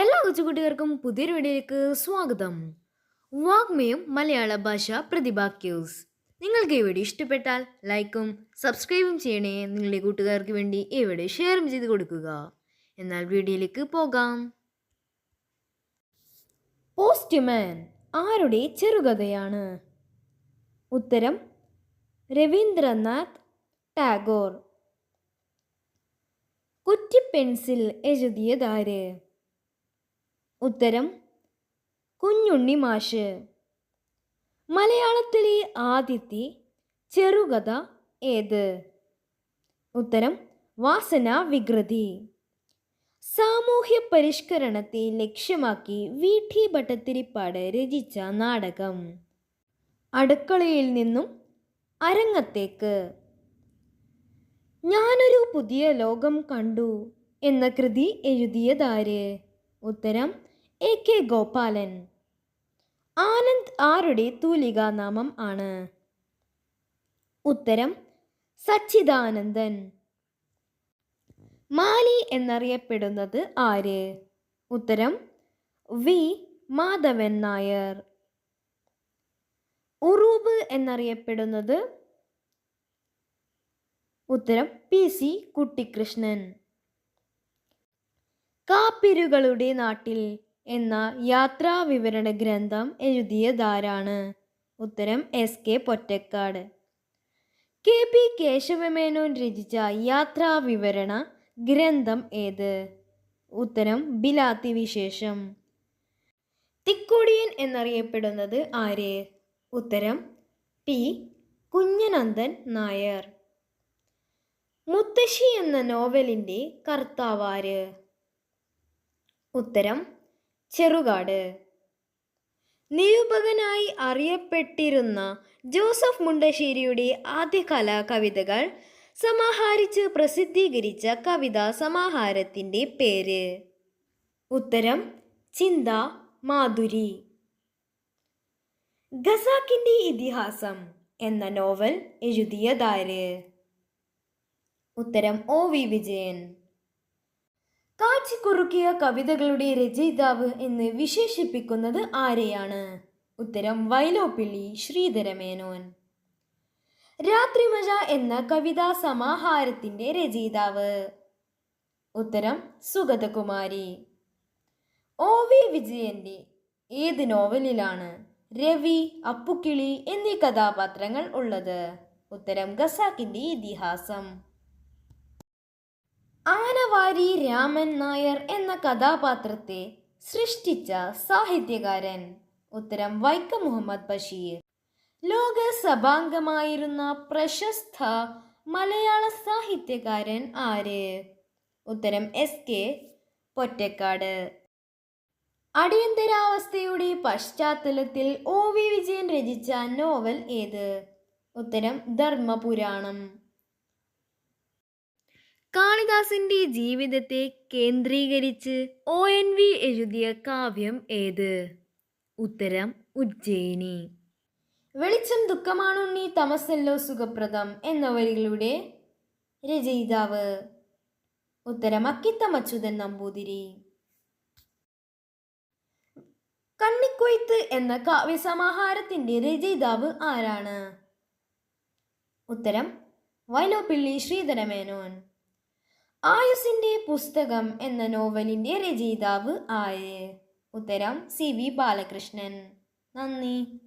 എല്ലാ കൊച്ചുകുട്ടികൾക്കും പുതിയൊരു വീഡിയോയിലേക്ക് സ്വാഗതം. വാഗ്മയം മലയാള ഭാഷ പ്രതിഭ ക്യൂസ്. നിങ്ങൾക്ക് ഈ വീഡിയോ ഇഷ്ടപ്പെട്ടാൽ ലൈക്കും സബ്സ്ക്രൈബും ചെയ്യണേ. നിങ്ങളുടെ കൂട്ടുകാർക്ക് വേണ്ടി ഈ വീഡിയോ ഷെയറും ചെയ്ത് കൊടുക്കുക. എന്നാൽ വീഡിയോയിലേക്ക് പോകാം. പോസ്റ്റ്മാൻ ആരുടെ ചെറുകഥയാണ്? ഉത്തരം രവീന്ദ്രനാഥ് ടാഗോർ. കുറ്റിപ്പെൻസിൽ എഴുതിയതാര്? ഉത്തരം കുഞ്ഞുണ്ണി മാഷ്. മലയാളത്തിലെ ആദ്യത്തെ ചെറുകഥ ഏത്? ഉത്തരം വാസന വികൃതി. സാമൂഹ്യ പരിഷ്കരണത്തെ ലക്ഷ്യമാക്കി വി. ടി. ഭട്ടത്തിരിപ്പാട് രചിച്ച നാടകം. അടുക്കളയിൽ നിന്നും അരങ്ങത്തേക്ക്. ഞാനൊരു പുതിയ ലോകം കണ്ടു എന്ന കൃതി എഴുതിയതാര്? ഉത്തരം എ കെ ഗോപാലൻ. ആനന്ദ് ആരുടെ തൂലികാനാമം ആണ്? ഉത്തരം സച്ചിദാനന്ദൻ. മാലി എന്നറിയപ്പെടുന്നത് ആര്? ഉത്തരം വി. മാധവൻ നായർ. ഉറൂബ് എന്നറിയപ്പെടുന്നത്? ഉത്തരം പി. സി. കുട്ടിക്കൃഷ്ണൻ കാപ്പിരുകളുടെ നാട്ടിൽ എന്ന യാത്രാ വിവരണ ഗ്രന്ഥം എഴുതിയതാരാണ്? ഉത്തരം S K Pottekkatt. K P Kesavamenon രചിച്ച യാത്രാ വിവരണ ഗ്രന്ഥം ഏത്? ഉത്തരം ബിലാത്തി വിശേഷം. തിക്കോടിയൻ എന്നറിയപ്പെടുന്നത് ആര്? ഉത്തരം പി കുഞ്ഞനന്ദൻ നായർ. മുത്തശ്ശി എന്ന നോവലിന്റെ കർത്താവാര്? ഉത്തരം ചെറുകാട്. നിരൂപകനായി അറിയപ്പെട്ടിരുന്ന ജോസഫ് മുണ്ടശ്ശേരിയുടെ ആദ്യകാല കവിതകൾ സമാഹരിച്ച് പ്രസിദ്ധീകരിച്ച കവിതാ സമാഹാരത്തിന്റെ പേര്. ഉത്തരം ചിന്ത മാധുരി. ഖസാക്കിന്റെ ഇതിഹാസം എന്ന നോവൽ എഴുതിയതാര്? ഉത്തരം ഒ വി വിജയൻ. കാച്ചിക്കുറുക്കിയ കവിതകളുടെ രചയിതാവ് എന്ന് വിശേഷിപ്പിക്കുന്നത് ആരെയാണ്? ഉത്തരം വൈലോപ്പിള്ളി ശ്രീധരമേനോൻ രാത്രിമഴ എന്ന കവിതാ സമാഹാരത്തിന്റെ രചയിതാവ്. ഉത്തരം സുഗതകുമാരി. ഒ വി വിജയന്റെ ഏത് നോവലിലാണ് രവി അപ്പുക്കിളി എന്നീ കഥാപാത്രങ്ങൾ ഉള്ളത്? ഉത്തരം ഖസാക്കിന്റെ ഇതിഹാസം. ആനവാരി രാമൻ നായർ എന്ന കഥാപാത്രത്തെ സൃഷ്ടിച്ച സാഹിത്യകാരൻ ഉത്തരം വൈക്കം മുഹമ്മദ് ബഷീർ. ലോകസഭാംഗമായിരുന്ന പ്രശസ്ത മലയാള സാഹിത്യകാരൻ ആര്? ഉത്തരം എസ് കെ പൊറ്റക്കാട്. അടിയന്തരാവസ്ഥയുടെ പശ്ചാത്തലത്തിൽ ഒ വി വിജയൻ രചിച്ച നോവൽ ഏത്? ഉത്തരം ധർമ്മപുരാണം. കാളിദാസിന്റെ ജീവിതത്തെ കേന്ദ്രീകരിച്ച് ഒ എൻ വി എഴുതിയ കാവ്യം ഏത്? ഉത്തരം ഉജ്ജയിനി. വെളിച്ചം ദുഃഖമാണുണ്ണി തമസല്ലോ സുഖപ്രദം എന്ന വരികളുടെ രചയിതാവ്. ഉത്തരം അക്കിത്തം അച്യുതൻ നമ്പൂതിരി. കണ്ണിക്കൊയ്ത്ത് എന്ന കാവ്യസമാഹാരത്തിന്റെ രചയിതാവ് ആരാണ്? ഉത്തരം വൈലോപ്പിള്ളി ശ്രീധരമേനോൻ. ആയുസിന്റെ പുസ്തകം എന്ന നോവലിന്റെ രചയിതാവ് ആര്? ഉത്തരം സി വി ബാലകൃഷ്ണൻ. നന്ദി.